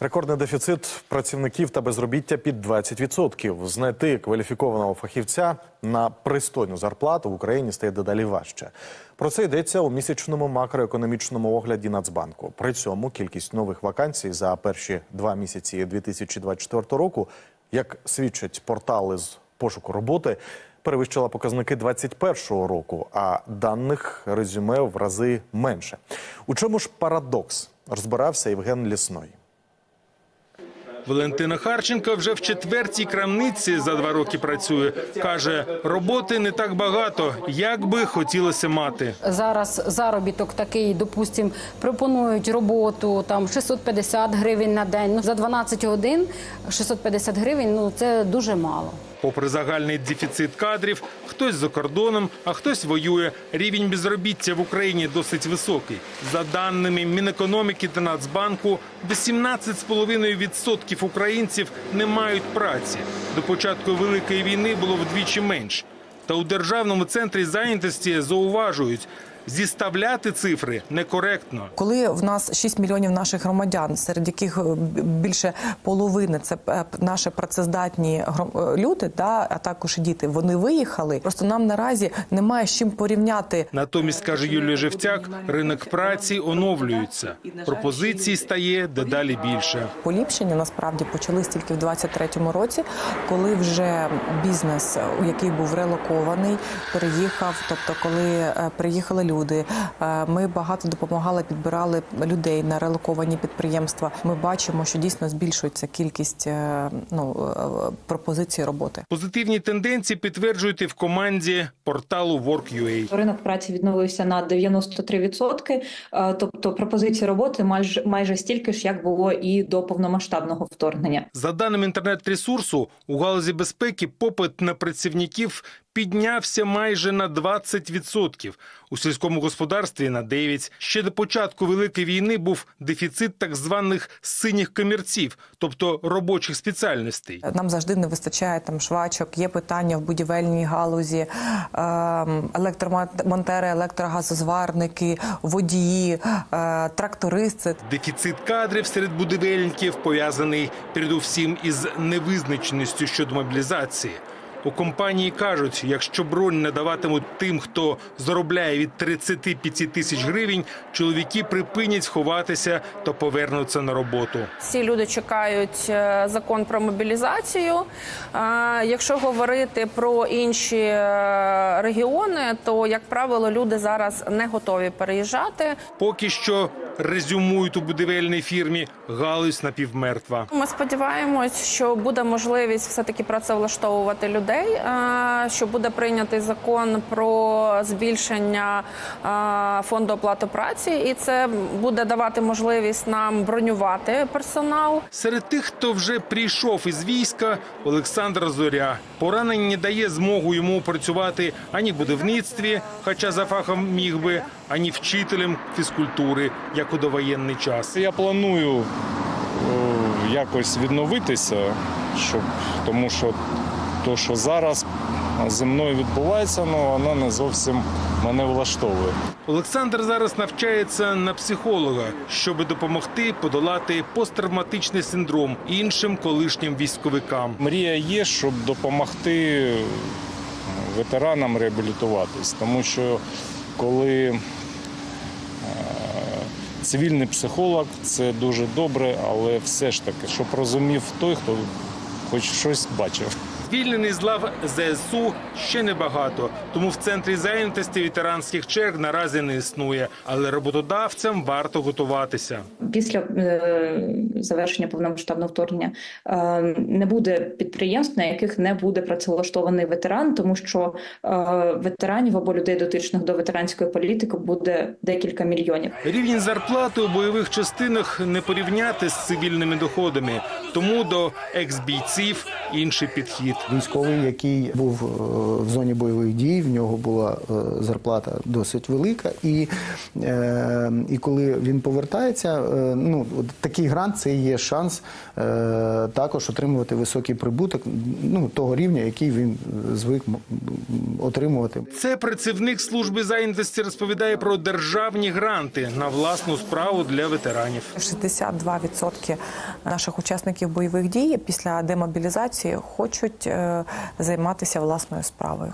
Рекордний дефіцит працівників та безробіття під 20%. Знайти кваліфікованого фахівця на пристойну зарплату в Україні стає дедалі важче. Про це йдеться у місячному макроекономічному огляді Нацбанку. При цьому кількість нових вакансій за перші два місяці 2024 року, як свідчать портали з пошуку роботи, перевищила показники 2021 року, а даних резюме в рази менше. У чому ж парадокс? Розбирався Євген Лісной. Валентина Харченко вже в четвертій крамниці за два роки працює. Каже, роботи не так багато, як би хотілося мати. Зараз заробіток такий, допустим, пропонують роботу там 650 гривень на день. Ну, за 12 годин 650 гривень ну це дуже мало. Попри загальний дефіцит кадрів, хтось за кордоном, а хтось воює. Рівень безробіття в Україні досить високий. За даними Мінекономіки та Нацбанку, 18,5% українців не мають праці. До початку великої війни було вдвічі менше. Та у державному центрі зайнятості зауважують. Зіставляти цифри некоректно. Коли в нас 6 мільйонів наших громадян, серед яких е, більше половини це е, наші працездатні е, люди, да, а також діти, вони виїхали. Просто нам наразі немає з чим порівняти. Натомість, каже Юлія Живтяк, ринок праці оновлюється. Пропозицій стає дедалі більше. Поліпшення насправді почались тільки в 23-му році, коли вже бізнес, який був релокований, переїхав. Тобто, коли приїхали люди, е, ми багато допомагали, підбирали людей на релоковані підприємства. Ми бачимо, що дійсно збільшується кількість е, ну, е, пропозицій роботи. Позитивні тенденції підтверджують і в команді порталу Work.ua. Ринок праці відновився на 93%, е, тобто пропозиції роботи майже майже стільки ж, як було і до повномасштабного вторгнення. За даними інтернет-ресурсу, у галузі безпеки попит на працівників піднявся майже на 20%. У сільському господарстві на 9%. Ще до початку Великої війни був дефіцит так званих синіх комірців, тобто робочих спеціальностей. Нам завжди не вистачає там швачок. Є питання в будівельній галузі, ем, електромонтери, електрогазозварники, водії, е, трактористи. Дефіцит кадрів серед будівельників пов'язаний передусім із невизначеністю щодо мобілізації. У компанії кажуть, якщо бронь не даватимуть тим, хто заробляє від 35 тисяч гривень, чоловіки припинять ховатися та повернуться на роботу. Всі люди чекають е, закон про мобілізацію. Е, Якщо говорити про інші е, регіони, то як правило люди зараз не готові переїжджати. Поки що резюмують у будівельній фірмі галузь напівмертва. Ми сподіваємось, що буде можливість все таки працевлаштовувати людей. е, Що буде прийнятий закон про збільшення е, фонду оплати праці, і це буде давати можливість нам бронювати персонал. Серед тих, хто вже прийшов із війська, Олександр Зоря. Поранення не дає змогу йому працювати ані в будівництві, хоча за фахом міг би, ані вчителем фізкультури, як у довоєнний час. Я планую е, якось відновитися, щоб, тому що то, що зараз зі мною відбувається, ну, воно не зовсім мене влаштовує. Олександр зараз навчається на психолога, щоб допомогти подолати посттравматичний синдром іншим колишнім військовикам. Мрія є, щоб допомогти ветеранам реабілітуватись, тому що коли е, цивільний психолог це дуже добре, але все ж таки, щоб розумів той, хто хоч щось бачив. Звільнений з лав ЗСУ ще небагато, тому в центрі зайнятості ветеранських черг наразі не існує. Але роботодавцям варто готуватися. Після е, завершення повномасштабного вторгнення е, не буде підприємств, на яких не буде працевлаштований ветеран, тому що е, ветеранів або людей дотичних до ветеранської політики буде декілька мільйонів. Рівень зарплати у бойових частинах не порівняти з цивільними доходами, тому до екс-бійців інший підхід. Військовий, який був е, в зоні бойових дій, в нього була е, зарплата досить велика, і, е, і коли він повертається, ну такий грант це є шанс також отримувати високий прибуток, ну того рівня, який він звик отримувати. Це працівник служби зайнятості розповідає про державні гранти на власну справу для ветеранів. 62% наших учасників бойових дій після демобілізації хочуть займатися власною справою.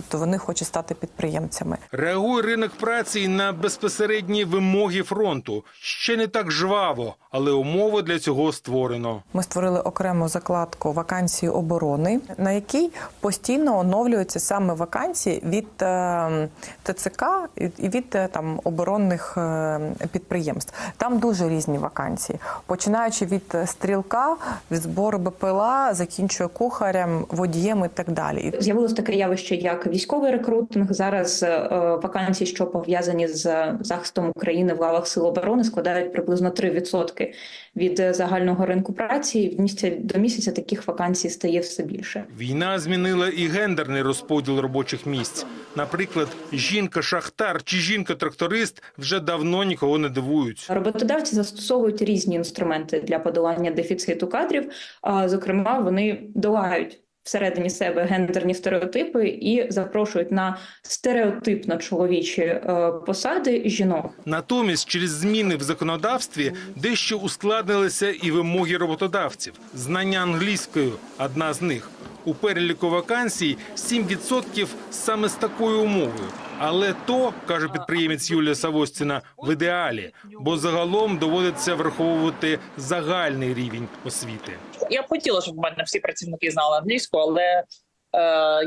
Тобто вони хочуть стати підприємцями. Реагує ринок праці і на безпосередні вимоги фронту. Ще не так жваво, але умови для цього створено. Ми створили окрему закладку вакансії оборони, на якій постійно оновлюються саме вакансії від е, ТЦК і від е, там оборонних е, підприємств. Там дуже різні вакансії, починаючи від стрілка, від збору БПЛА, закінчує кухарем, водієм і так далі. З'явилось таке явище, як військовий рекрутинг. Зараз е, вакансії, що пов'язані з захистом України в лавах сил оборони, складають приблизно 3% від е, загального ринку праці. І в місяця до місяця таких вакансій стає все більше. Війна змінила і гендерний розподіл робочих місць. Наприклад, жінка-шахтар чи жінка-тракторист вже давно нікого не дивують. Роботодавці застосовують різні інструменти для подолання дефіциту кадрів. А зокрема, вони долають всередині себе гендерні стереотипи і запрошують на стереотипно чоловічі е, посади жінок. Натомість, через зміни в законодавстві дещо ускладнилися і вимоги роботодавців. Знання англійською одна з них. У переліку вакансій 7% саме з такою умовою. Але то, каже підприємець Юлія Савостіна, в ідеалі, бо загалом доводиться враховувати загальний рівень освіти. Я б хотіла, щоб в мене всі працівники знали англійську, але е,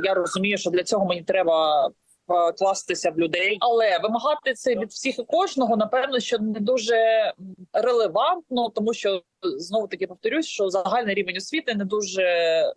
я розумію, що для цього мені треба вкластися в людей. Але вимагати це від всіх і кожного, напевно, що не дуже релевантно, тому що знову таки повторюсь, що загальний рівень освіти не дуже е,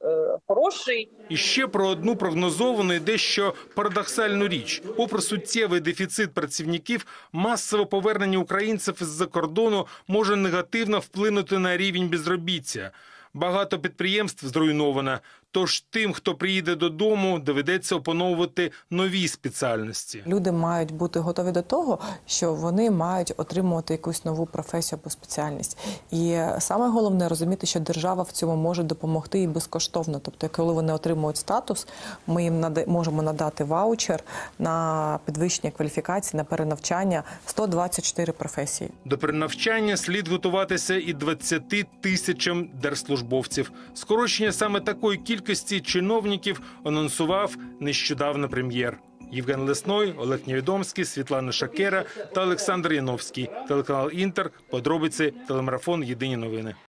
хороший. І ще про одну прогнозовану і дещо парадоксальну річ. Попри суттєвий дефіцит працівників, масове повернення українців із-за кордону може негативно вплинути на рівень безробіття. Багато підприємств зруйновано, тож тим, хто приїде додому, доведеться опановувати нові спеціальності. Люди мають бути готові до того, що вони мають отримувати якусь нову професію або спеціальність. І саме головне розуміти, що держава в цьому може допомогти і безкоштовно. Тобто, коли вони отримують статус, ми їм нада- можемо надати ваучер на підвищення кваліфікації, на перенавчання 124 професії. До перенавчання слід готуватися і 20 тисячам держслужбовців. Скорочення саме такої кількості чиновників анонсував нещодавно прем'єр. Євген Лесной, Олег Невідомський, Світлана Шакера та Олександр Яновський. Телеканал Інтер. Подробиці телемарафон Єдині новини.